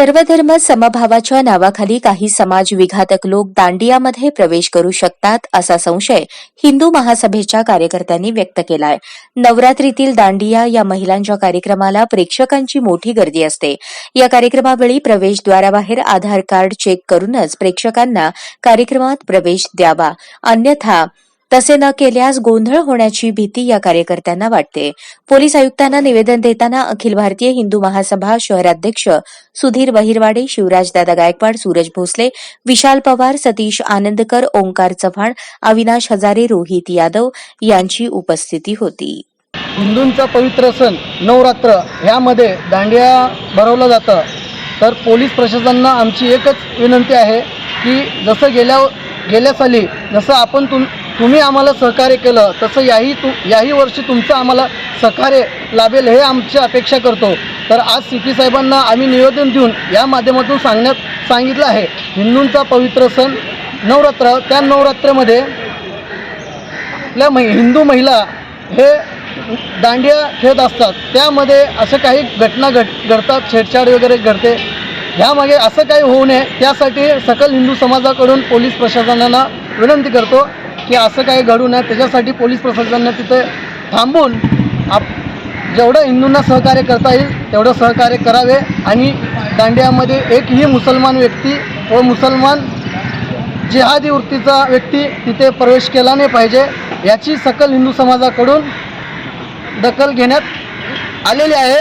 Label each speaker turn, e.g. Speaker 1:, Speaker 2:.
Speaker 1: सर्वधर्म समभावाच्या नावाखाली काही समाज विघातक लोक दांडियामध्ये प्रवेश करू शकतात असा संशय हिंदू महासभेच्या कार्यकर्त्यांनी व्यक्त केलाय. नवरात्रीतील दांडिया या महिलांच्या कार्यक्रमाला प्रेक्षकांची मोठी गर्दी असते. या कार्यक्रमावेळी प्रवेशद्वाराबाहेर आधार कार्ड चेक करूनच प्रेक्षकांना कार्यक्रमात प्रवेश द्यावा. अन्यथा तसे न केल्यास गोंधळ होण्याची भीती या कार्यकर्त्यांना वाटते. पोलीस आयुक्तांना निवेदन देताना अखिल भारतीय हिंदू महासभा शहराध्यक्ष सुधीर बहिरवाडे शिवराजदादा गायकवाड सूरज भोसले विशाल पवार सतीश आनंदकर ओंकार चव्हाण अविनाश हजारे रोहित यादव यांची उपस्थिती होती.
Speaker 2: हिंदूंचा पवित्र सण नवरात्र ह्यामध्ये दांडिया भरवलं जातं. तर पोलीस प्रशासनानं आमची एकच विनंती आहे की जसं गेल्या गेल्या साली जसं आपण तुम तुम्ही आम्हाला सहकार्य केलं तसं याही तु याही वर्षी तुमचं आम्हाला सहकार्य लाभेल हे आमची अपेक्षा करतो. तर आज सी पी साहेबांना आम्ही निवेदन देऊन या माध्यमातून सांगण्यात सांगितलं आहे. हिंदूंचा पवित्र सण नवरात्र त्या नवरात्रीमध्ये आपल्या मै हिंदू महिला हे दांडिया खेळत असतात. त्यामध्ये असं काही घटना घट घडतात छेडछाड वगैरे घडते. ह्यामागे असं काही होऊ नये त्यासाठी सकल हिंदू समाजाकडून पोलीस प्रशासनाला विनंती करतो. की असं काही घडू नये. त्याच्यासाठी पोलीस प्रशासनाने तिथे थांबून आप जेवढं हिंदूंना सहकार्य करता येईल तेवढं सहकार्य करावे. आणि दांडियामध्ये एकही मुसलमान व्यक्ती व मुसलमान जिहादी वृत्तीचा व्यक्ती तिथे प्रवेश केला नाही पाहिजे याची सकल हिंदू समाजाकडून दखल घेण्यात आलेली आहे.